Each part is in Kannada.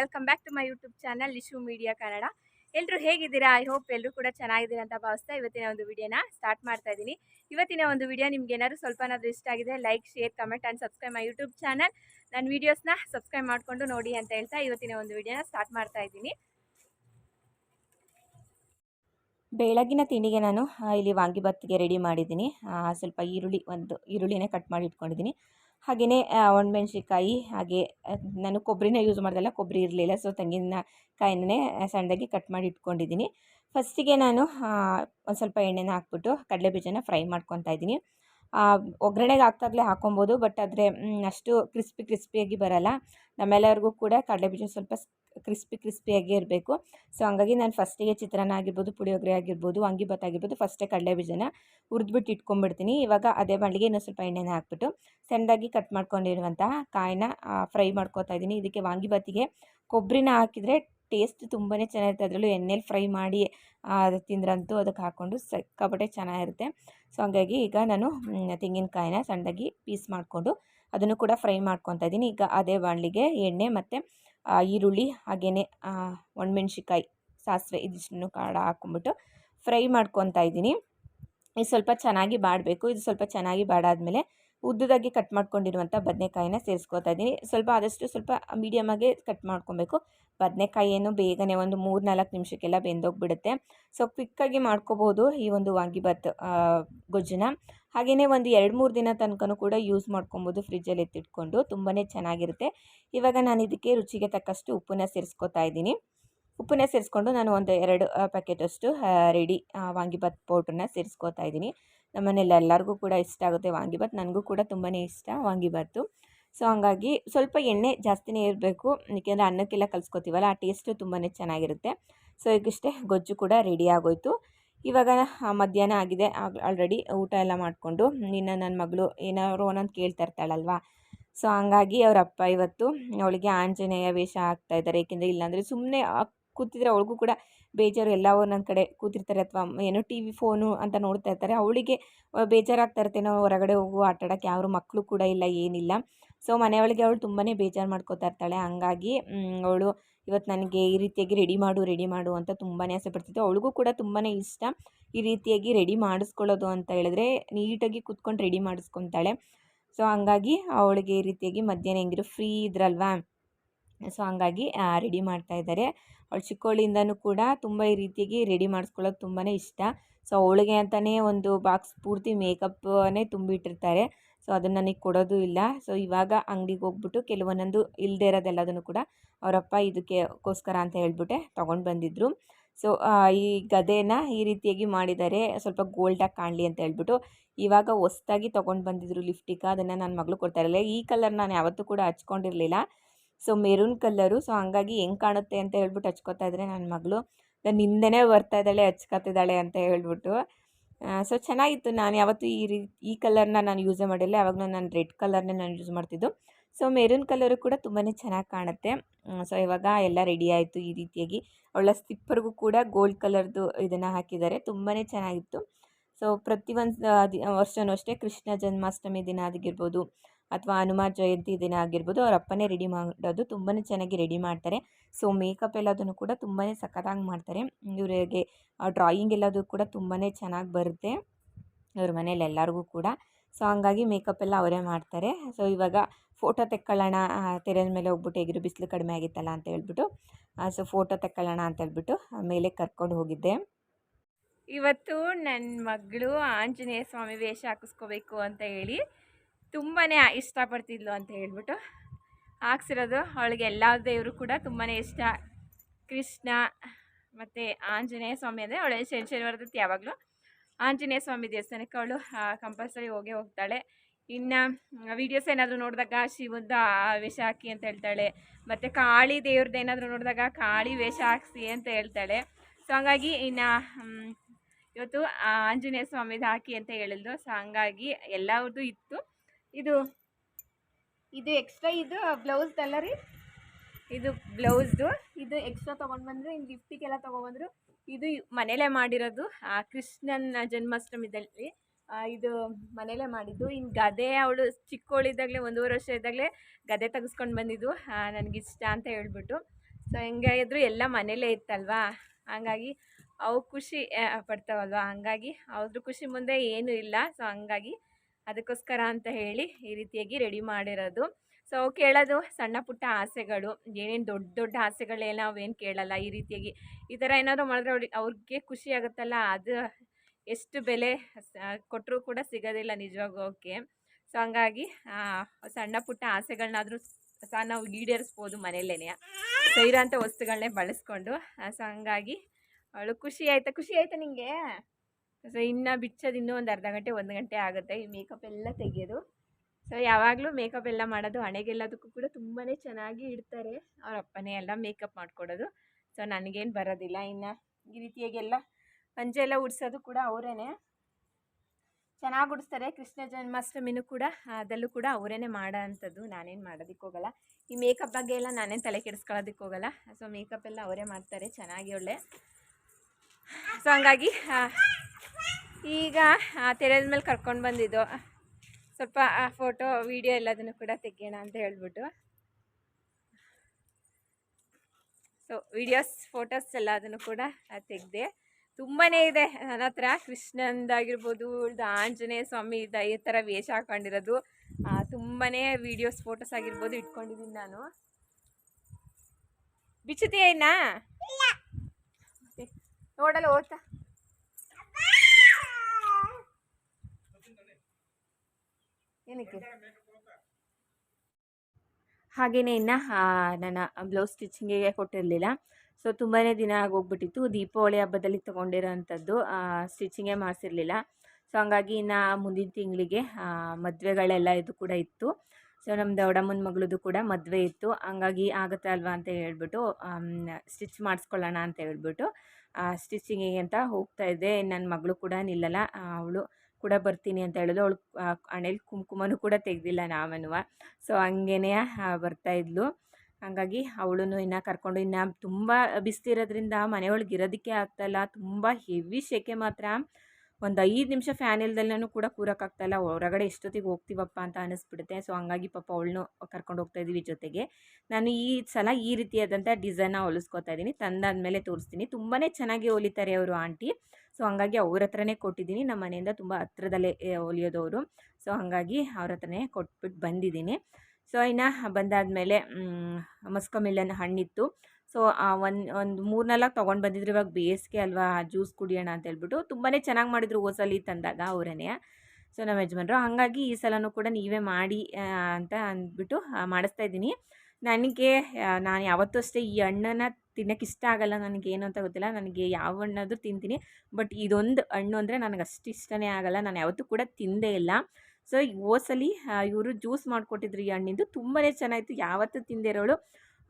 Welcome back to my YouTube channel Ishu media Kannada ಎಲ್ಲರೂ ಹೇಗಿದ್ದೀರಾ? ಐ ಹೋಪ್ ಎಲ್ಲರೂ ಕೂಡ ಚೆನ್ನಾಗಿದ್ದೀರಾ ಅಂತ ಭಾವಿಸ್ತಾ ಇವತ್ತಿನ ಒಂದು ವಿಡಿಯೋನ ಸ್ಟಾರ್ಟ್ ಮಾಡ್ತಾ ಇದ್ದೀನಿ ಇವತ್ತಿನ ಒಂದು ವಿಡಿಯೋ ನಿಮ್ಗೆ ಏನಾದ್ರು ಸ್ವಲ್ಪನಾದರೂ ಇಷ್ಟ ಆಗಿದೆ like share comment and subscribe my YouTube channel ನನ್ನ ವೀಡಿಯೋಸ್ನ ಸಬ್ಸ್ಕ್ರೈಬ್ ಮಾಡಿಕೊಂಡು ನೋಡಿ ಅಂತ ಹೇಳ್ತಾ ಇವತ್ತಿನ ಒಂದು ವಿಡಿಯೋನ ಸ್ಟಾರ್ಟ್ ಮಾಡ್ತಾ ಇದ್ದೀನಿ ಬೆಳಗಿನ ತಿಂಡಿಗೆ ನಾನು ಇಲ್ಲಿ ವಾಂಗಿಭಾತ್ಗೆ ರೆಡಿ ಮಾಡಿದ್ದೀನಿ. ಸ್ವಲ್ಪ ಈರುಳ್ಳಿ, ಒಂದು ಈರುಳ್ಳಿನೇ ಕಟ್ ಮಾಡಿ ಇಟ್ಕೊಂಡಿದ್ದೀನಿ. ಹಾಗೆಯೇ ಒಣಮೆಣ್ಸಿನ್ಕಾಯಿ, ಹಾಗೆ ನಾನು ಕೊಬ್ಬರಿನ ಯೂಸ್ ಮಾಡ್ದಲ್ಲ ಕೊಬ್ಬರಿ ಇರಲಿಲ್ಲ ಸೊ ತೆಂಗಿನ ಕಾಯಿನೇ ಸಣ್ಣದಾಗಿ ಕಟ್ ಮಾಡಿ ಇಟ್ಕೊಂಡಿದ್ದೀನಿ. ಫಸ್ಟಿಗೆ ನಾನು ಒಂದು ಸ್ವಲ್ಪ ಎಣ್ಣೆನ ಹಾಕ್ಬಿಟ್ಟು ಕಡಲೆ ಬೀಜನ ಫ್ರೈ ಮಾಡ್ಕೊತಾ ಇದ್ದೀನಿ. ಒಗ್ಗರಣೆಗೆ ಹಾಕ್ದಾಗಲೇ ಹಾಕೊಬೋದು ಬಟ್ ಆದರೆ ಅಷ್ಟು ಕ್ರಿಸ್ಪಿ ಕ್ರಿಸ್ಪಿಯಾಗಿ ಬರಲ್ಲ. ನಮ್ಮೆಲ್ಲರಿಗೂ ಕೂಡ ಕಡಲೆ ಬೀಜ ಸ್ವಲ್ಪ ಕ್ರಿಸ್ಪಿ ಕ್ರಿಸ್ಪಿಯಾಗಿ ಇರಬೇಕು. ಸೊ ಹಂಗಾಗಿ ನಾನು ಫಸ್ಟಿಗೆ ಚಿತ್ರಾನ್ನ ಆಗಿರ್ಬೋದು ಪುಳಿಯೋಗರೆ ಆಗಿರ್ಬೋದು, ವಾಂಗಿಭಾತ್ ಆಗಿರ್ಬೋದು ಫಸ್ಟೇ ಕಡಲೆ ಬೀಜನ ಹುರಿದ್ಬಿಟ್ಟು ಇಟ್ಕೊಂಡ್ಬಿಡ್ತೀನಿ. ಇವಾಗ ಅದೇ ಬಾಣಲಿಗೆ ಇನ್ನೂ ಸ್ವಲ್ಪ ಎಣ್ಣೆನ ಹಾಕ್ಬಿಟ್ಟು ಸಣ್ಣದಾಗಿ ಕಟ್ ಮಾಡ್ಕೊಂಡಿರುವಂತಹ ಕಾಯಿನ ಫ್ರೈ ಮಾಡ್ಕೊತಾ ಇದ್ದೀನಿ. ಇದಕ್ಕೆ ವಾಂಗಿಭಾತಿಗೆ ಕೊಬ್ಬರಿನ ಹಾಕಿದರೆ ಟೇಸ್ಟ್ ತುಂಬಾ ಚೆನ್ನಾಗಿರುತ್ತೆ. ಅದರಲ್ಲೂ ಎಣ್ಣೆಲಿ ಫ್ರೈ ಮಾಡಿ ತಿಂದ್ರಂತೂ ಅದಕ್ಕೆ ಹಾಕ್ಕೊಂಡು ಸಿಕ್ಕಾಪಟ್ಟೆ ಚೆನ್ನಾಗಿರುತ್ತೆ. ಸೊ, ಹಂಗಾಗಿ ಈಗ ನಾನು ತೆಂಗಿನಕಾಯಿನ ಸಣ್ಣದಾಗಿ ಪೀಸ್ ಮಾಡಿಕೊಂಡು ಅದನ್ನು ಕೂಡ ಫ್ರೈ ಮಾಡ್ಕೊತಾ ಇದ್ದೀನಿ. ಈಗ ಅದೇ ಬಾಣಲಿಗೆ ಎಣ್ಣೆ ಮತ್ತು ಈರುಳ್ಳಿ ಹಾಗೆಯೇ ಒಣಮೆಣ್ಸಿಕಾಯಿ ಸಾಸಿವೆ ಇದಿಷ್ಟನ್ನು ಕಾಡ ಹಾಕ್ಕೊಂಬಿಟ್ಟು ಫ್ರೈ ಮಾಡ್ಕೊತಾ ಇದ್ದೀನಿ. ಇದು ಸ್ವಲ್ಪ ಚೆನ್ನಾಗಿ ಬಾಡಬೇಕು. ಇದು ಸ್ವಲ್ಪ ಚೆನ್ನಾಗಿ ಬಾಡಾದಮೇಲೆ ಉದ್ದದಾಗಿ ಕಟ್ ಮಾಡ್ಕೊಂಡಿರುವಂಥ ಬದನೆಕಾಯಿನ ಸೇರಿಸ್ಕೊತಾ ಇದ್ದೀನಿ. ಸ್ವಲ್ಪ ಆದಷ್ಟು ಸ್ವಲ್ಪ ಮೀಡಿಯಮಾಗೆ ಕಟ್ ಮಾಡ್ಕೊಬೇಕು. ಬದನೆಕಾಯಿ ಏನು ಬೇಗನೆ ಒಂದು ಮೂರು ನಾಲ್ಕು ನಿಮಿಷಕ್ಕೆಲ್ಲ ಬೆಂದೋಗ್ಬಿಡುತ್ತೆ. ಸೊ ಕ್ವಿಕ್ಕಾಗಿ ಮಾಡ್ಕೋಬೋದು ಈ ಒಂದು ಗೊಜ್ಜನ ಗೊಜ್ಜನ್ನ. ಹಾಗೆಯೇ ಒಂದು ಎರಡು ಮೂರು ದಿನ ತನಕನೂ ಕೂಡ ಯೂಸ್ ಮಾಡ್ಕೊಬೋದು ಫ್ರಿಜ್ಜಲ್ಲಿ ಎತ್ತಿಟ್ಕೊಂಡು. ತುಂಬಾ ಚೆನ್ನಾಗಿರುತ್ತೆ. ಇವಾಗ ನಾನು ಇದಕ್ಕೆ ರುಚಿಗೆ ತಕ್ಕಷ್ಟು ಉಪ್ಪನ್ನ ಸೇರಿಸ್ಕೊತಾ ಇದ್ದೀನಿ. ಉಪ್ಪನ್ನ ಸೇರಿಸ್ಕೊಂಡು ನಾನು ಒಂದು ಎರಡು ಪ್ಯಾಕೆಟಷ್ಟು ರೆಡಿ ವಾಂಗಿಭಾತ್ ಪೌಡ್ರನ್ನ ಸೇರಿಸ್ಕೊತಾ ಇದ್ದೀನಿ. ನಮ್ಮನೇಲಿ ಎಲ್ಲರಿಗೂ ಕೂಡ ಇಷ್ಟ ಆಗುತ್ತೆ ವಾಂಗಿಬಾತ್ ನನಗೂ ಕೂಡ ತುಂಬಾ ಇಷ್ಟ ವಾಂಗಿಭಾತು ಸೊ, ಹಂಗಾಗಿ ಸ್ವಲ್ಪ ಎಣ್ಣೆ ಜಾಸ್ತಿನೇ ಇರಬೇಕು. ಏಕೆಂದರೆ ಅನ್ನಕ್ಕೆಲ್ಲ ಕಲಿಸ್ಕೊತೀವಲ್ಲ, ಆ ಟೇಸ್ಟು ತುಂಬಾ ಚೆನ್ನಾಗಿರುತ್ತೆ. ಸೊ, ಈಗಿಷ್ಟೇ ಗೊಜ್ಜು ಕೂಡ ರೆಡಿ ಆಗೋಯ್ತು. ಇವಾಗ ಮಧ್ಯಾಹ್ನ ಆಗಿದೆ. ಆಲ್ರೆಡಿ ಊಟ ಎಲ್ಲ ಮಾಡಿಕೊಂಡು ನಿನ್ನ ನನ್ನ ಮಗಳು ಏನಾದ್ರು ಒಂದೊಂದು ಕೇಳ್ತಾ ಇರ್ತಾಳಲ್ವಾ? ಸೊ, ಹಂಗಾಗಿ ಅವ್ರ ಅಪ್ಪ ಇವತ್ತು ಅವಳಿಗೆ ಆಂಜನೇಯ ವೇಷ ಹಾಕ್ತಾ ಇದ್ದಾರೆ. ಏಕೆಂದರೆ ಇಲ್ಲಾಂದರೆ ಸುಮ್ಮನೆ ಕೂತಿದ್ರೆ ಅವಳಿಗೂ ಕೂಡ ಬೇಜಾರು ಎಲ್ಲ ಒಂದೊಂದು ಕಡೆ ಕೂತಿರ್ತಾರೆ ಅಥವಾ ಏನೋ ಟಿ ವಿ ಫೋನು ಅಂತ ನೋಡ್ತಾ ಇರ್ತಾರೆ. ಅವಳಿಗೆ ಬೇಜಾರಾಗ್ತಾ ಇರ್ತೇನೋ ಹೊರಗಡೆ ಹೋಗು ಆಟ ಆಡೋಕ್ಕೆ ಯಾರು ಮಕ್ಕಳು ಕೂಡ ಇಲ್ಲ, ಏನಿಲ್ಲ. ಸೊ ಮನೆಯೊಳಗೆ ಅವಳು ತುಂಬಾ ಬೇಜಾರು ಮಾಡ್ಕೋತಾ ಇರ್ತಾಳೆ. ಹಂಗಾಗಿ ಅವಳು ಇವತ್ತು ನನಗೆ ಈ ರೀತಿಯಾಗಿ ರೆಡಿ ಮಾಡು ರೆಡಿ ಮಾಡು ಅಂತ ತುಂಬಾ ಆಸೆ ಪಡ್ತಿತ್ತು. ಅವಳಿಗೂ ಕೂಡ ತುಂಬಾ ಇಷ್ಟ ಈ ರೀತಿಯಾಗಿ ರೆಡಿ ಮಾಡಿಸ್ಕೊಳ್ಳೋದು ಅಂತ ಹೇಳಿದ್ರೆ ನೀಟಾಗಿ ಕೂತ್ಕೊಂಡು ರೆಡಿ ಮಾಡಿಸ್ಕೊತಾಳೆ. ಸೊ, ಹಂಗಾಗಿ ಅವಳಿಗೆ ಈ ರೀತಿಯಾಗಿ ಮಧ್ಯಾಹ್ನ ಹೆಂಗಿರು ಫ್ರೀ ಇದ್ರಲ್ವಾ? ಸೊ, ಹಂಗಾಗಿ ರೆಡಿ ಮಾಡ್ತಾ ಇದ್ದಾರೆ. ಅವಳು ಚಿಕ್ಕವಳಿಂದನೂ ಕೂಡ ತುಂಬ ಈ ರೀತಿಯಾಗಿ ರೆಡಿ ಮಾಡಿಸ್ಕೊಳ್ಳೋದು ತುಂಬಾ ಇಷ್ಟ. ಸೊ ಅವಳಿಗೆ ಅಂತಲೇ ಒಂದು ಬಾಕ್ಸ್ ಪೂರ್ತಿ ಮೇಕಪ್ಪನ್ನೇ ತುಂಬಿಟ್ಟಿರ್ತಾರೆ. ಸೊ ಅದನ್ನು ನನಗೆ ಕೊಡೋದು ಇಲ್ಲ. ಸೊ ಇವಾಗ ಅಂಗಡಿಗೆ ಹೋಗ್ಬಿಟ್ಟು ಕೆಲವೊಂದೊಂದು ಇಲ್ಲದೆ ಇರೋದೆಲ್ಲದನ್ನು ಕೂಡ ಅವರಪ್ಪ ಇದಕ್ಕೆಗೋಸ್ಕರ ಅಂತ ಹೇಳ್ಬಿಟ್ಟೆ ತೊಗೊಂಡು ಬಂದಿದ್ದರು ಸೊ ಈ ಗದೆನ ಈ ರೀತಿಯಾಗಿ ಮಾಡಿದ್ದಾರೆ. ಸ್ವಲ್ಪ ಗೋಲ್ಡಾಗಿ ಕಾಣಲಿ ಅಂತ ಹೇಳ್ಬಿಟ್ಟು. ಇವಾಗ ಹೊಸ್ದಾಗಿ ತೊಗೊಂಡು ಬಂದಿದ್ರು ಲಿಫ್ಟಿಕ ಅದನ್ನು ನನ್ನ ಮಗಳು ಕೊಡ್ತಾ ಇರಲಿಲ್ಲ. ಈ ಕಲರ್ ನಾನು ಯಾವತ್ತೂ ಕೂಡ ಹಚ್ಕೊಂಡಿರಲಿಲ್ಲ. ಸೊ ಮೆರೂನ್ ಕಲ್ಲರು ಸೊ ಹಂಗಾಗಿ ಹೆಂಗೆ ಕಾಣುತ್ತೆ ಅಂತ ಹೇಳ್ಬಿಟ್ಟು ಹಚ್ಕೋತಾ ಇದ್ರೆ ನನ್ನ ಮಗಳು ನನ್ನ ಹಿಂದೆನೇ ಬರ್ತಾ ಇದ್ದಾಳೆ, ಹಚ್ಕೊತಿದ್ದಾಳೆ ಅಂತ ಹೇಳ್ಬಿಟ್ಟು. ಸೊ ಚೆನ್ನಾಗಿತ್ತು. ನಾನು ಯಾವತ್ತೂ ಈ ರೀ, ಈ ಕಲರ್ನ ನಾನು ಯೂಸೇ ಮಾಡಿಲ್ಲ. ಯಾವಾಗಲೂ ನಾನು ರೆಡ್ ಕಲರ್ನೇ ನಾನು ಯೂಸ್ ಮಾಡ್ತಿದ್ದು. ಸೊ ಮೆರೂನ್ ಕಲರು ಕೂಡ ತುಂಬಾ ಚೆನ್ನಾಗಿ ಕಾಣುತ್ತೆ. ಸೊ ಇವಾಗ ಎಲ್ಲ ರೆಡಿ ಆಯಿತು ಈ ರೀತಿಯಾಗಿ. ಅವಳ ಸ್ಲಿಪ್ಪರ್ಗೂ ಕೂಡ ಗೋಲ್ಡ್ ಕಲರ್ದು ಇದನ್ನು ಹಾಕಿದ್ದಾರೆ. ತುಂಬಾ ಚೆನ್ನಾಗಿತ್ತು. ಸೊ ಪ್ರತಿ ಒಂದು ವರ್ಷವೂ ಅಷ್ಟೇ ಕೃಷ್ಣ ಜನ್ಮಾಷ್ಟಮಿ ದಿನ ಆಗಿರ್ಬೋದು. ಅಥವಾ ಹನುಮಾನ್ ಜಯಂತಿ ದಿನ ಆಗಿರ್ಬೋದು, ಅವ್ರ ಅಪ್ಪನೇ ರೆಡಿ ಮಾಡೋದು ತುಂಬಾ ಚೆನ್ನಾಗಿ ರೆಡಿ ಮಾಡ್ತಾರೆ. ಸೊ ಮೇಕಪ್ ಎಲ್ಲದನ್ನು ಕೂಡ ತುಂಬಾ ಸಖತ್ತಾಗಿ ಮಾಡ್ತಾರೆ. ಇವರಿಗೆ ಡ್ರಾಯಿಂಗ್ ಎಲ್ಲದು ಕೂಡ ತುಂಬಾ ಚೆನ್ನಾಗಿ ಬರುತ್ತೆ. ಇವ್ರ ಮನೇಲಿ ಎಲ್ಲರಿಗೂ ಕೂಡ. ಸೊ ಹಂಗಾಗಿ ಮೇಕಪ್ ಎಲ್ಲ ಅವರೇ ಮಾಡ್ತಾರೆ. ಸೊ ಇವಾಗ ಫೋಟೋ ತೆಕ್ಕೊಳ್ಳೋಣ ತೆರೆದ ಮೇಲೆ ಹೋಗ್ಬಿಟ್ಟು ಹೇಗಿರು ಬಿಸಿಲು ಕಡಿಮೆ ಆಗಿತ್ತಲ್ಲ ಅಂತ ಹೇಳ್ಬಿಟ್ಟು ಸೊ ಫೋಟೋ ತೆಕ್ಕೊಳ್ಳೋಣ ಅಂತ ಹೇಳ್ಬಿಟ್ಟು ಮೇಲೆ ಕರ್ಕೊಂಡು ಹೋಗಿದ್ದೆ. ಇವತ್ತು ನನ್ನ ಮಗಳು ಆಂಜನೇಯ ಸ್ವಾಮಿ ವೇಷ ಹಾಕಿಸ್ಕೋಬೇಕು ಅಂತ ಹೇಳಿ ತುಂಬಾ ಇಷ್ಟಪಡ್ತಿದ್ಲು ಅಂತ ಹೇಳ್ಬಿಟ್ಟು ಹಾಕ್ಸಿರೋದು. ಅವಳಿಗೆ ಎಲ್ಲ ದೇವರು ಕೂಡ ತುಂಬಾ ಇಷ್ಟ. ಕೃಷ್ಣ ಮತ್ತು ಆಂಜನೇಯ ಸ್ವಾಮಿ ಅಂದರೆ ಅವಳು ಶನಿ ಶನಿವಾರದತ್ತು ಯಾವಾಗಲೂ. ಆಂಜನೇಯ ಸ್ವಾಮಿ ದೇವಸ್ಥಾನಕ್ಕೆ ಅವಳು ಕಂಪಲ್ಸರಿ ಹೋಗೇ ಹೋಗ್ತಾಳೆ. ಇನ್ನು ವೀಡಿಯೋಸ್ ಏನಾದರೂ ನೋಡಿದಾಗ ಶಿವದ ವೇಷ ಹಾಕಿ ಅಂತ ಹೇಳ್ತಾಳೆ. ಮತ್ತು ಕಾಳಿ ದೇವ್ರದ್ದು ಏನಾದರೂ ನೋಡಿದಾಗ ಕಾಳಿ ವೇಷ ಹಾಕ್ಸಿ ಅಂತ ಹೇಳ್ತಾಳೆ. ಸೊ ಹಂಗಾಗಿ ಇನ್ನು ಇವತ್ತು ಆಂಜನೇಯ ಸ್ವಾಮಿದು ಹಾಕಿ ಅಂತ ಹೇಳಿದ್ಲು. ಸೊ ಹಂಗಾಗಿ ಎಲ್ಲರದ್ದು ಇತ್ತು. ಇದು ಇದು ಎಕ್ಸ್ಟ್ರಾ ಇದು ಬ್ಲೌಸ್ ಅಲ್ಲ ರೀ ಇದು ಬ್ಲೌಸ್ದು ಇದು ಎಕ್ಸ್ಟ್ರಾ ತೊಗೊಂಡು ಬಂದರು ಇನ್ನು ಗಿಫ್ಟಿಗೆಲ್ಲ ತೊಗೊಬಂದರು ಇದು ಮನೇಲೇ ಮಾಡಿರೋದು, ಆ ಕೃಷ್ಣನ ಜನ್ಮಾಷ್ಟಮಿದಲ್ಲಿ. ಇದು ಮನೇಲೇ ಮಾಡಿದ್ದು. ಇನ್ನು ಗದೆ ಅವಳು ಚಿಕ್ಕವಳಿದ್ದಾಗಲೇ ಒಂದೂವರೆ ವರ್ಷ ಇದ್ದಾಗಲೇ ಗದೆ ತೆಗೆಸ್ಕೊಂಡು ಬಂದಿದ್ದು. ನನಗಿಷ್ಟ ಅಂತ ಹೇಳ್ಬಿಟ್ಟು. ಸೊ ಹೆಂಗಾಗಿದ್ರು ಎಲ್ಲ ಮನೇಲೇ ಇತ್ತಲ್ವಾ? ಹಂಗಾಗಿ ಅವು ಖುಷಿ ಪಡ್ತಾವಲ್ವ? ಹಂಗಾಗಿ ಅವ್ರ ಖುಷಿ ಮುಂದೆ ಏನೂ ಇಲ್ಲ. ಸೊ ಹಂಗಾಗಿ ಅದಕ್ಕೋಸ್ಕರ ಅಂತ ಹೇಳಿ ಈ ರೀತಿಯಾಗಿ ರೆಡಿ ಮಾಡಿರೋದು. ಸೊ ಕೇಳೋದು ಸಣ್ಣ ಪುಟ್ಟ ಆಸೆಗಳು, ಏನೇನು ದೊಡ್ಡ ದೊಡ್ಡ ಆಸೆಗಳೇ ನಾವೇನು ಕೇಳಲ್ಲ, ಈ ರೀತಿಯಾಗಿ ಈ ಥರ ಏನಾದರೂ ಮಾಡಿದ್ರೆ ಅವ್ರಿಗೆ ಅವ್ರಿಗೆ ಖುಷಿ ಆಗುತ್ತಲ್ಲ, ಅದು ಎಷ್ಟು ಬೆಲೆ ಕೊಟ್ಟರೂ ಕೂಡ ಸಿಗೋದಿಲ್ಲ ನಿಜವಾಗೂ ಓಕೆ. ಸೊ ಹಂಗಾಗಿ ಸಣ್ಣ ಪುಟ್ಟ ಆಸೆಗಳನ್ನಾದರೂ ಸಹ ನಾವು ಈಡೇರಿಸ್ಬೋದು ಮನೆಯಲ್ಲೇ ಸೊ ಇರೋಂಥ ವಸ್ತುಗಳನ್ನೇ ಬಳಸ್ಕೊಂಡು ಸೊ ಹಂಗಾಗಿ, ಅವಳು ಖುಷಿ ಆಯ್ತಾ ಖುಷಿ ಆಯ್ತಾ ನಿಂಗೆ? ಸೊ ಇನ್ನು ಬಿಚ್ಚೋದು ಇನ್ನೂ ಒಂದು ಅರ್ಧ ಗಂಟೆ, ಒಂದು ಗಂಟೆ ಆಗುತ್ತೆ ಈ ಮೇಕಪ್ ಎಲ್ಲ ತೆಗೆಯೋದು. ಸೊ ಯಾವಾಗಲೂ ಮೇಕಪ್ ಎಲ್ಲ ಮಾಡೋದು ಹಣೆಗೆಲ್ಲದಕ್ಕೂ ಕೂಡ ತುಂಬಾ ಚೆನ್ನಾಗಿ ಇಡ್ತಾರೆ ಅವ್ರ ಅಪ್ಪನೇ ಎಲ್ಲ ಮೇಕಪ್ ಮಾಡಿಕೊಡೋದು. ಸೊ ನನಗೇನು ಬರೋದಿಲ್ಲ. ಇನ್ನು ಈ ರೀತಿಯಾಗೆಲ್ಲ ಪಂಚೆ ಎಲ್ಲ ಉಡ್ಸೋದು ಕೂಡ ಅವರೇ ಚೆನ್ನಾಗಿ ಉಡಿಸ್ತಾರೆ. ಕೃಷ್ಣ ಜನ್ಮಾಷ್ಟಮಿನೂ ಕೂಡ ಅದಲ್ಲೂ ಕೂಡ ಅವರೇ ಮಾಡೋ ಅಂಥದ್ದು ನಾನೇನು ಮಾಡೋದಕ್ಕೆ ಹೋಗಲ್ಲ. ಈ ಮೇಕಪ್ ಬಗ್ಗೆ ಎಲ್ಲ ನಾನೇನು ತಲೆ ಕೆಡಿಸ್ಕೊಳ್ಳೋದಕ್ಕೆ ಹೋಗಲ್ಲ. ಸೊ ಮೇಕಪ್ ಎಲ್ಲ ಅವರೇ ಮಾಡ್ತಾರೆ. ಚೆನ್ನಾಗಿ ಒಳ್ಳೆ. ಸೊ ಹಂಗಾಗಿ ಈಗ ತೆರೆದ ಮೇಲೆ ಕರ್ಕೊಂಡು ಬಂದಿದ್ದು. ಸ್ವಲ್ಪ ಆ ಫೋಟೋ ವಿಡಿಯೋ ಎಲ್ಲದನ್ನು ಕೂಡ ತೆಗೆಯೋಣ ಅಂತ ಹೇಳ್ಬಿಟ್ಟು. ಸೊ ವಿಡಿಯೋಸ್ ಫೋಟೋಸ್ ಎಲ್ಲ ಅದನ್ನು ಕೂಡ ತೆಗೆದೆ. ತುಂಬಾ ಇದೆ. ನನ್ನ ಹತ್ರ ಕೃಷ್ಣಂದಾಗಿರ್ಬೋದು ಉಳ್ದು ಆಂಜನೇಯ ಸ್ವಾಮಿ ಇದ್ದ ಈ ಥರ ವೇಷ ಹಾಕೊಂಡಿರೋದು. ತುಂಬಾ ವಿಡಿಯೋಸ್ ಫೋಟೋಸ್ ಆಗಿರ್ಬೋದು ಇಟ್ಕೊಂಡಿದ್ದೀನಿ ನಾನು. ಬಿಚ್ಚುತ್ತೀಯ ಇನ್ನ? ಮತ್ತೆ ನೋಡಲ್ಲ ಓದ್ತಾ ಏನಕ್ಕೆ? ಹಾಗೆಯೇ ಇನ್ನು ನನ್ನ ಬ್ಲೌಸ್ ಸ್ಟಿಚಿಂಗಿಗೆ ಕೊಟ್ಟಿರಲಿಲ್ಲ. ಸೊ ತುಂಬಾ ದಿನ ಆಗೋಗ್ಬಿಟ್ಟಿತ್ತು. ದೀಪಾವಳಿ ಹಬ್ಬದಲ್ಲಿ ತೊಗೊಂಡಿರೋಂಥದ್ದು ಸ್ಟಿಚಿಂಗೇ ಮಾಡಿಸಿರ್ಲಿಲ್ಲ. ಸೊ, ಹಂಗಾಗಿ ಇನ್ನು ಮುಂದಿನ ತಿಂಗಳಿಗೆ ಮದುವೆಗಳೆಲ್ಲ ಇದು ಕೂಡ ಇತ್ತು. ಸೊ, ನಮ್ಮ ದೊಡ್ಡಮ್ಮನ ಮಗಳದು ಕೂಡ ಮದುವೆ ಇತ್ತು. ಹಂಗಾಗಿ ಆಗುತ್ತೆ ಅಲ್ವಾ ಅಂತ ಹೇಳ್ಬಿಟ್ಟು ಸ್ಟಿಚ್ ಮಾಡಿಸ್ಕೊಳ್ಳೋಣ ಅಂತ ಹೇಳ್ಬಿಟ್ಟು ಸ್ಟಿಚಿಂಗಿಗೆ ಅಂತ ಹೋಗ್ತಾ ಇದ್ದೆ. ನನ್ನ ಮಗಳು ಕೂಡ ನಿಲ್ಲಲ್ಲ. ಅವಳು ಕೂಡ ಬರ್ತೀನಿ ಅಂತ ಹೇಳಿದ್ಲು ಅವಳು ಹಣೆಯಲ್ಲಿ ಕುಂಕುಮನೂ ಕೂಡ ತೆಗೆದಿಲ್ಲ ನಾವನ್ನುವ. ಸೊ, ಹಂಗೇನೆ ಬರ್ತಾ ಇದ್ಲು. ಹಾಗಾಗಿ ಅವಳನ್ನು ಇನ್ನು ಕರ್ಕೊಂಡು ಇನ್ನು ತುಂಬ ಬಿಸ್ತಿರೋದ್ರಿಂದ ಮನೆಯೊಳಗೆ ಇರೋದಕ್ಕೆ ಆಗ್ತಾಯಿಲ್ಲ ತುಂಬ ಹೆವಿ ಸೆಕೆ ಮಾತ್ರ. ಒಂದು ಐದು ನಿಮಿಷ ಫ್ಯಾನ್ ಇಲ್ದಲ್ಲೂ ಕೂಡ ಕೂರೋಕ್ಕಾಗ್ತಾಯಿಲ್ಲ ಹೊರಗಡೆ ಎಷ್ಟೊತ್ತಿಗೆ ಹೋಗ್ತೀವಪ್ಪ ಅಂತ ಅನ್ನಿಸ್ಬಿಡುತ್ತೆ ಸೊ, ಹಂಗಾಗಿ ಪಾಪ ಅವಳನ್ನು ಕರ್ಕೊಂಡು ಹೋಗ್ತಾ ಇದ್ದೀವಿ ಜೊತೆಗೆ. ನಾನು ಈ ಸಲ ಈ ರೀತಿಯಾದಂಥ ಡಿಸೈನ್ನ ಹೊಲಿಸ್ಕೊತಾ ಇದ್ದೀನಿ. ತಂದಾದ್ಮೇಲೆ ತೋರಿಸ್ತೀನಿ. ತುಂಬಾ ಚೆನ್ನಾಗಿ ಹೊಲಿತಾರೆ ಅವರು ಆಂಟಿ. ಸೊ, ಹಂಗಾಗಿ ಅವ್ರ ಹತ್ರನೇ ಕೊಟ್ಟಿದ್ದೀನಿ. ನಮ್ಮ ಮನೆಯಿಂದ ತುಂಬ ಹತ್ರದಲ್ಲೇ ಹೊಲಿಯೋದವರು ಸೊ, ಹಾಗಾಗಿ ಅವ್ರ ಹತ್ರನೇ ಕೊಟ್ಬಿಟ್ಟು ಬಂದಿದ್ದೀನಿ. ಸೊ, ಇನ್ನು ಬಂದಾದಮೇಲೆ ಮಸ್ಕಮಿಲನ್ ಹಣ್ಣಿತ್ತು. ಸೊ ಒಂದು ಒಂದು ಮೂರ್ನಾಲ್ಕು ತೊಗೊಂಡು ಬಂದಿದ್ರು. ಇವಾಗ ಬೇಸಿಗೆ ಅಲ್ವಾ ಜ್ಯೂಸ್ ಕುಡಿಯೋಣ ಅಂತ ಹೇಳ್ಬಿಟ್ಟು ತುಂಬಾ ಚೆನ್ನಾಗಿ ಮಾಡಿದ್ರು ಓಸಲಿ ತಂದಾಗ ಅವರೇ ಸೊ, ನಮ್ಮ ಯಜಮಾನರು, ಹಾಗಾಗಿ ಈ ಸಲನೂ ಕೂಡ ನೀವೇ ಮಾಡಿ ಅಂತ ಅಂದ್ಬಿಟ್ಟು ಮಾಡಿಸ್ತಾ ಇದ್ದೀನಿ. ನನಗೆ ನಾನು ಯಾವತ್ತೂ ಅಷ್ಟೇ ಈ ಹಣ್ಣನ್ನು ತಿನ್ನೋಕೆ ಇಷ್ಟ ಆಗಲ್ಲ ನನಗೇನು ಅಂತ ಗೊತ್ತಿಲ್ಲ. ನನಗೆ ಯಾವ ಹಣ್ಣಾದರೂ ತಿಂತೀನಿ. ಬಟ್ ಇದೊಂದು ಹಣ್ಣು ಅಂದರೆ ನನಗೆ ಅಷ್ಟು ಇಷ್ಟನೇ ಆಗಲ್ಲ. ನಾನು ಯಾವತ್ತೂ ಕೂಡ ತಿಂದೇ ಇಲ್ಲ. ಸೊ ಓಸಲಿ ಇವರು ಜ್ಯೂಸ್ ಮಾಡಿಕೊಟ್ಟಿದ್ರು ಈ ಹಣ್ಣಿಂದು. ತುಂಬಾ ಚೆನ್ನಾಗಿತ್ತು. ಯಾವತ್ತೂ ತಿಂದಿರೋಳು.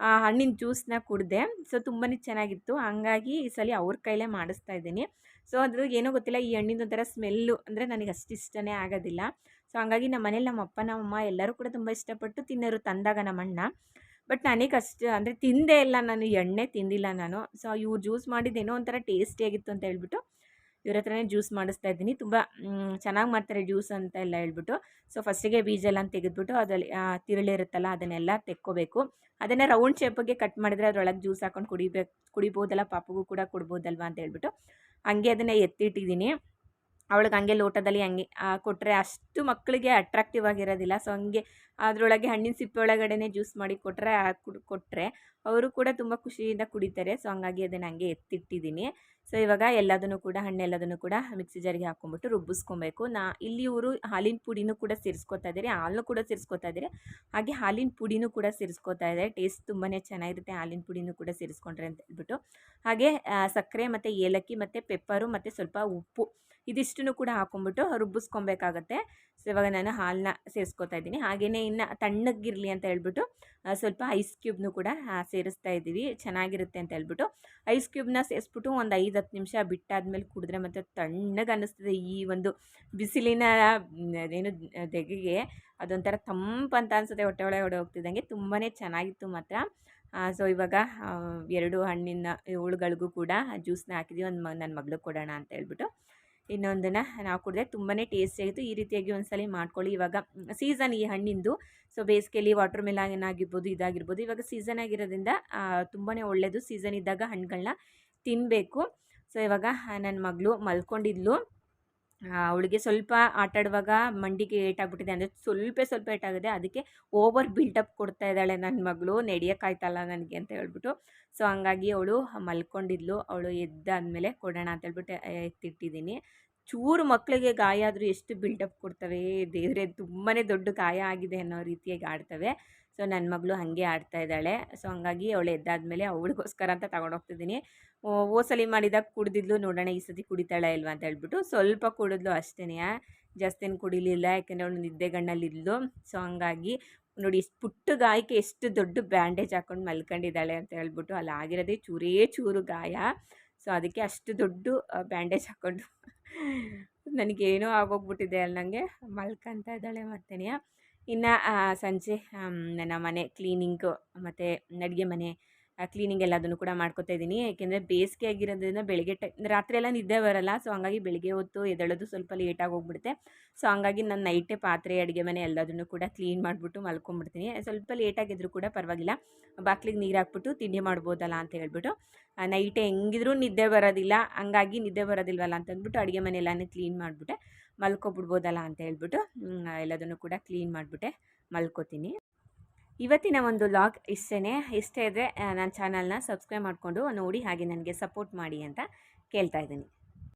ಆ, ಹಣ್ಣಿನ ಜ್ಯೂಸನ್ನ ಕುಡಿದೆ. ಸೊ ತುಂಬಾ ಚೆನ್ನಾಗಿತ್ತು. ಹಂಗಾಗಿ ಈ ಸಲ ಅವ್ರ ಕೈಲೇ ಮಾಡಿಸ್ತಾ ಇದ್ದೀನಿ. ಸೊ ಅದು ಏನೋ ಗೊತ್ತಿಲ್ಲ. ಈ ಹಣ್ಣಿನ ಒಂಥರ ಸ್ಮೆಲ್ಲು ಅಂದರೆ ನನಗೆ ಅಷ್ಟು ಇಷ್ಟನೇ ಆಗೋದಿಲ್ಲ. ಸೊ ಹಂಗಾಗಿ ನಮ್ಮ ಮನೇಲಿ ನಮ್ಮ ಅಪ್ಪ ನಮ್ಮಮ್ಮ ಎಲ್ಲರೂ ಕೂಡ ತುಂಬ ಇಷ್ಟಪಟ್ಟು ತಿನ್ನೋರು ತಂದಾಗ ನಮ್ಮ ಅಣ್ಣ. ಬಟ್ ನನಗೆ ಅಷ್ಟು ಅಂದರೆ ತಿಂದೇ ಇಲ್ಲ ನಾನು, ಎಣ್ಣೆ ತಿಂದಿಲ್ಲ ನಾನು. ಸೊ ಇವ್ರು ಜ್ಯೂಸ್ ಮಾಡಿದ್ದೇನೋ ಒಂಥರ ಟೇಸ್ಟಿಯಾಗಿತ್ತು ಅಂತ ಹೇಳ್ಬಿಟ್ಟು ಇವ್ರ ಹತ್ರನೇ ಜ್ಯೂಸ್ ಮಾಡಿಸ್ತಾ ಇದ್ದೀನಿ. ತುಂಬ ಚೆನ್ನಾಗಿ ಮಾಡ್ತಾರೆ ಜ್ಯೂಸ್ ಅಂತ ಎಲ್ಲ ಹೇಳ್ಬಿಟ್ಟು. ಸೊ ಫಸ್ಟಿಗೆ ಬೀಜ ಎಲ್ಲ ತೆಗೆದ್ಬಿಟ್ಟು ಅದರಲ್ಲಿ ತಿರುಳಿರುತ್ತಲ್ಲ ಅದನ್ನೆಲ್ಲ ತೆಕ್ಕೋಬೇಕು. ಅದನ್ನು ರೌಂಡ್ ಶೇಪಿಗೆ ಕಟ್ ಮಾಡಿದರೆ ಅದರೊಳಗೆ ಜ್ಯೂಸ್ ಹಾಕೊಂಡು ಕುಡಿಬೇಕು, ಕುಡಿಬೋದಲ್ಲ, ಪಾಪಗೂ ಕೂಡ ಕೊಡ್ಬೋದಲ್ವಾ ಅಂತ ಹೇಳ್ಬಿಟ್ಟು ಹಂಗೆ ಅದನ್ನು ಎತ್ತಿಟ್ಟಿದ್ದೀನಿ. ಅವಳಿಗೆ ಹಂಗೆ ಲೋಟದಲ್ಲಿ ಹಂಗೆ ಕೊಟ್ಟರೆ ಅಷ್ಟು ಮಕ್ಕಳಿಗೆ ಅಟ್ರಾಕ್ಟಿವ್ ಆಗಿರೋದಿಲ್ಲ. ಸೊ ಹಂಗೆ ಅದರೊಳಗೆ ಹಣ್ಣಿನ ಸಿಪ್ಪೆ ಒಳಗಡೆನೆ ಜ್ಯೂಸ್ ಮಾಡಿ ಕೊಟ್ಟರೆ ಕೊಟ್ಟರೆ ಅವರು ಕೂಡ ತುಂಬ ಖುಷಿಯಿಂದ ಕುಡಿತಾರೆ. ಸೊ ಹಂಗಾಗಿ ಅದನ್ನು ಹಂಗೆ ಎತ್ತಿಟ್ಟಿದ್ದೀನಿ. ಸೊ, ಇವಾಗ ಎಲ್ಲದನ್ನು ಕೂಡ ಹಣ್ಣೆಲ್ಲದನ್ನು ಕೂಡ ಮಿಕ್ಸಿ ಜಾರಿಗೆ ಹಾಕ್ಕೊಂಬಿಟ್ಟು ರುಬ್ಬಿಸ್ಕೊಬೇಕು. ನಾ ಇಲ್ಲಿ ಇವರು ಹಾಲಿನ ಪುಡಿನೂ ಕೂಡ ಸೇರಿಸ್ಕೊತಾ ಇದ್ದಾರೆ ಹಾಲನ್ನು ಕೂಡ ಸೇರಿಸ್ಕೊತಾ ಇದ್ದಾರೆ ಹಾಗೆ ಹಾಲಿನ ಪುಡಿನೂ ಕೂಡ ಸೇರಿಸ್ಕೊತಾ ಇದ್ದಾರೆ ಟೇಸ್ಟ್ ತುಂಬಾ ಚೆನ್ನಾಗಿರುತ್ತೆ ಹಾಲಿನ ಪುಡಿನೂ ಕೂಡ ಸೇರಿಸ್ಕೊಂಡ್ರೆ ಅಂತ ಹೇಳ್ಬಿಟ್ಟು. ಹಾಗೆ ಸಕ್ಕರೆ ಮತ್ತು ಏಲಕ್ಕಿ ಮತ್ತು ಪೆಪ್ಪರು ಮತ್ತು ಸ್ವಲ್ಪ ಉಪ್ಪು ಇದಿಷ್ಟನ್ನು ಕೂಡ ಹಾಕೊಂಡ್ಬಿಟ್ಟು ರುಬ್ಬಿಸ್ಕೊಬೇಕಾಗತ್ತೆ. ಸೊ, ಇವಾಗ ನಾನು ಹಾಲನ್ನ ಸೇರಿಸ್ಕೊತಾ ಇದ್ದೀನಿ. ಹಾಗೆಯೇ ಇನ್ನು ತಣ್ಣಗಿರಲಿ ಅಂತ ಹೇಳ್ಬಿಟ್ಟು ಸ್ವಲ್ಪ ಐಸ್ ಕ್ಯೂಬ್ನು ಕೂಡ ಸೇರಿಸ್ತಾ ಇದ್ದೀವಿ. ಚೆನ್ನಾಗಿರುತ್ತೆ ಅಂತ ಹೇಳ್ಬಿಟ್ಟು. ಐಸ್ ಕ್ಯೂಬ್ನ ಸೇರಿಸ್ಬಿಟ್ಟು ಒಂದು ಐದು ಹತ್ತು ನಿಮಿಷ ಬಿಟ್ಟಾದ್ಮೇಲೆ ಕುಡಿದ್ರೆ ಮತ್ತು ತಣ್ಣಗೆ ಅನ್ನಿಸ್ತದೆ ಈ ಒಂದು ಬಿಸಿಲಿನ ಏನು ದೆಗೆಗೆ ಅದೊಂಥರ ತಂಪಂತ ಅನಿಸುತ್ತೆ ಹೊಟ್ಟೆ ಒಳಗೆ ಹೊಡೆ ಹೋಗ್ತಿದ್ದಂಗೆ. ತುಂಬಾ ಚೆನ್ನಾಗಿತ್ತು ಮಾತ್ರ. ಸೊ ಇವಾಗ ಎರಡು ಹಣ್ಣಿನ ಹುಳುಗಳಿಗೂ ಕೂಡ ಜ್ಯೂಸ್ನ ಹಾಕಿದ್ವಿ. ಒಂದು ನನ್ನ ಮಗಳಿಗೆ ಕೊಡೋಣ ಅಂತ ಹೇಳ್ಬಿಟ್ಟು. ಇನ್ನೊಂದನ್ನು ನಾವು ಕುಡಿದ್ರೆ ತುಂಬಾ ಟೇಸ್ಟಿಯಾಗಿತ್ತು. ಈ ರೀತಿಯಾಗಿ ಒಂದ್ಸಲ ಮಾಡ್ಕೊಳ್ಳಿ. ಇವಾಗ ಸೀಸನ್ ಈ ಹಣ್ಣಿಂದು. ಸೊ ಬೇಸಿಗೆಯಲ್ಲಿ ವಾಟರ್ ಮೆಲಾನ್ ಆಗಿರ್ಬೋದು, ಇದಾಗಿರ್ಬೋದು. ಇವಾಗ ಸೀಸನ್ ಆಗಿರೋದ್ರಿಂದ ತುಂಬಾ ಒಳ್ಳೆಯದು ಸೀಸನ್ ಇದ್ದಾಗ ಹಣ್ಣುಗಳನ್ನ ತಿನ್ನಬೇಕು ಸೊ, ಇವಾಗ ನನ್ನ ಮಗಳು ಮಲ್ಕೊಂಡಿದ್ಲು. ಅವಳಿಗೆ ಸ್ವಲ್ಪ ಆಟಾಡುವಾಗ ಮಂಡಿಗೆ ಏಟಾಗ್ಬಿಟ್ಟಿದೆ. ಅಂದರೆ ಸ್ವಲ್ಪ ಸ್ವಲ್ಪ ಏಟಾಗಿದೆ ಅದಕ್ಕೆ ಓವರ್ ಬಿಲ್ಟಪ್ ಕೊಡ್ತಾ ಇದ್ದಾಳೆ ನನ್ನ ಮಗಳು. ನಡೆಯೋಕ್ಕಾಯ್ತಲ್ಲ ನನಗೆ ಅಂತ ಹೇಳ್ಬಿಟ್ಟು. ಸೊ, ಹಂಗಾಗಿ ಅವಳು ಮಲ್ಕೊಂಡಿದ್ಲು. ಅವಳು ಎದ್ದಾದಮೇಲೆ ಕೊಡೋಣ ಅಂತ ಹೇಳ್ಬಿಟ್ಟು ಎತ್ತಿಟ್ಟಿದ್ದೀನಿ. ಚೂರು ಮಕ್ಕಳಿಗೆ ಗಾಯ ಆದರೂ ಎಷ್ಟು ಬಿಲ್ಡಪ್ ಕೊಡ್ತವೆ? ದೇವರೇ ತುಂಬಾ ದೊಡ್ಡ ಗಾಯ ಆಗಿದೆ ಅನ್ನೋ ರೀತಿಯಾಗಿ ಆಡ್ತವೆ. ಸೊ ನನ್ನ ಮಗಳು ಹಾಗೆ ಆಡ್ತಾ ಇದ್ದಾಳೆ. ಸೊ, ಹಂಗಾಗಿ ಅವಳು ಎದ್ದಾದ್ಮೇಲೆ ಅವಳಿಗೋಸ್ಕರ ಅಂತ ತಗೊಂಡೋಗ್ತಿದ್ದೀನಿ. ಓಸಲಿ ಮಾಡಿದಾಗ ಕುಡಿದಿದ್ಲು, ನೋಡೋಣ ಈ ಸತಿ ಕುಡಿತಾಳೆ ಇಲ್ವಾ ಅಂತ ಹೇಳ್ಬಿಟ್ಟು ಸ್ವಲ್ಪ ಕುಡಿದ್ಲು ಅಷ್ಟೇ ಜಾಸ್ತಿ ಏನು ಕುಡಿಲಿಲ್ಲ, ಯಾಕೆಂದರೆ ಅವಳು ನಿದ್ದೆಗಣ್ಣಲ್ಲಿದ್ಲು ಸೊ, ಹಂಗಾಗಿ ನೋಡಿ ಇಷ್ಟು ಪುಟ್ಟ ಗಾಯಕ್ಕೆ ಎಷ್ಟು ದೊಡ್ಡ ಬ್ಯಾಂಡೇಜ್ ಹಾಕೊಂಡು ಮಲ್ಕೊಂಡಿದ್ದಾಳೆ ಅಂತ ಹೇಳ್ಬಿಟ್ಟು ಅಲ್ಲಿ ಆಗಿರೋದೇ ಚೂರೇ ಚೂರು ಗಾಯ. ಸೊ, ಅದಕ್ಕೆ ಅಷ್ಟು ದೊಡ್ಡ ಬ್ಯಾಂಡೇಜ್ ಹಾಕ್ಕೊಂಡು ನನಗೇನೋ ಆಗೋಗ್ಬಿಟ್ಟಿದೆ ಅಲ್ಲಿ ನನಗೆ ಮಲ್ಕೊಂತ ಇದ್ದಾಳೆ ಮತ್ತೇನೆ. ಇನ್ನು ಸಂಜೆ ನನ್ನ ಮನೆ ಕ್ಲೀನಿಂಗು ಮತ್ತು ಅಡುಗೆ ಮನೆ ಕ್ಲೀನಿಂಗ್ ಎಲ್ಲದನ್ನು ಕೂಡ ಮಾಡ್ಕೊತಾ ಇದ್ದೀನಿ. ಏಕೆಂದರೆ ಬೇಸಿಗೆ ಆಗಿರೋದ್ರಿಂದ ಬೆಳಗ್ಗೆ ಟೈ, ರಾತ್ರಿ ಎಲ್ಲ ನಿದ್ದೆ ಬರೋಲ್ಲ. ಸೊ, ಹಂಗಾಗಿ ಬೆಳಗ್ಗೆ ಹೊತ್ತು ಎದ್ದೇಳೋದು ಸ್ವಲ್ಪ ಲೇಟಾಗಿ ಹೋಗ್ಬಿಡುತ್ತೆ ಸೊ, ಹಂಗಾಗಿ ನಾನು ನೈಟೇ ಪಾತ್ರೆ, ಅಡುಗೆ ಮನೆ ಎಲ್ಲದನ್ನು ಕೂಡ ಕ್ಲೀನ್ ಮಾಡಿಬಿಟ್ಟು ಮಲ್ಕೊಂಬಿಡ್ತೀನಿ. ಸ್ವಲ್ಪ ಲೇಟಾಗಿದ್ದರೂ ಕೂಡ ಪರವಾಗಿಲ್ಲ. ಬಾಕ್ಲಿಗೆ ನೀರು ಹಾಕ್ಬಿಟ್ಟು ತಿಂಡಿ ಮಾಡ್ಬೋದಲ್ಲ ಅಂತ ಹೇಳ್ಬಿಟ್ಟು ನೈಟೇ ಹೆಂಗಿದ್ರೂ ನಿದ್ದೆ ಬರೋದಿಲ್ಲ. ಹಂಗಾಗಿ ನಿದ್ದೆ ಬರೋದಿಲ್ವಲ್ಲ ಅಂತ ಅಂದ್ಬಿಟ್ಟು ಅಡುಗೆ ಮನೆ ಎಲ್ಲನೂ ಕ್ಲೀನ್ ಮಾಡಿಬಿಟ್ಟೆ. ಮಲ್ಕೊಬಿಡ್ಬೋದಲ್ಲ ಅಂತ ಹೇಳ್ಬಿಟ್ಟು ಎಲ್ಲದನ್ನು ಕೂಡ ಕ್ಲೀನ್ ಮಾಡಿಬಿಟ್ಟೆ, ಮಲ್ಕೋತೀನಿ. ಇವತ್ತಿನ ಒಂದು ಲಾಗ್ ಇಷ್ಟೇ ಇಷ್ಟೇ ಇದ್ದರೆ ನನ್ನ ಚಾನಲ್ನ ಸಬ್ಸ್ಕ್ರೈಬ್ ಮಾಡಿಕೊಂಡು ನೋಡಿ, ಹಾಗೆ ನನಗೆ ಸಪೋರ್ಟ್ ಮಾಡಿ ಅಂತ ಕೇಳ್ತಾ ಇದ್ದೀನಿ.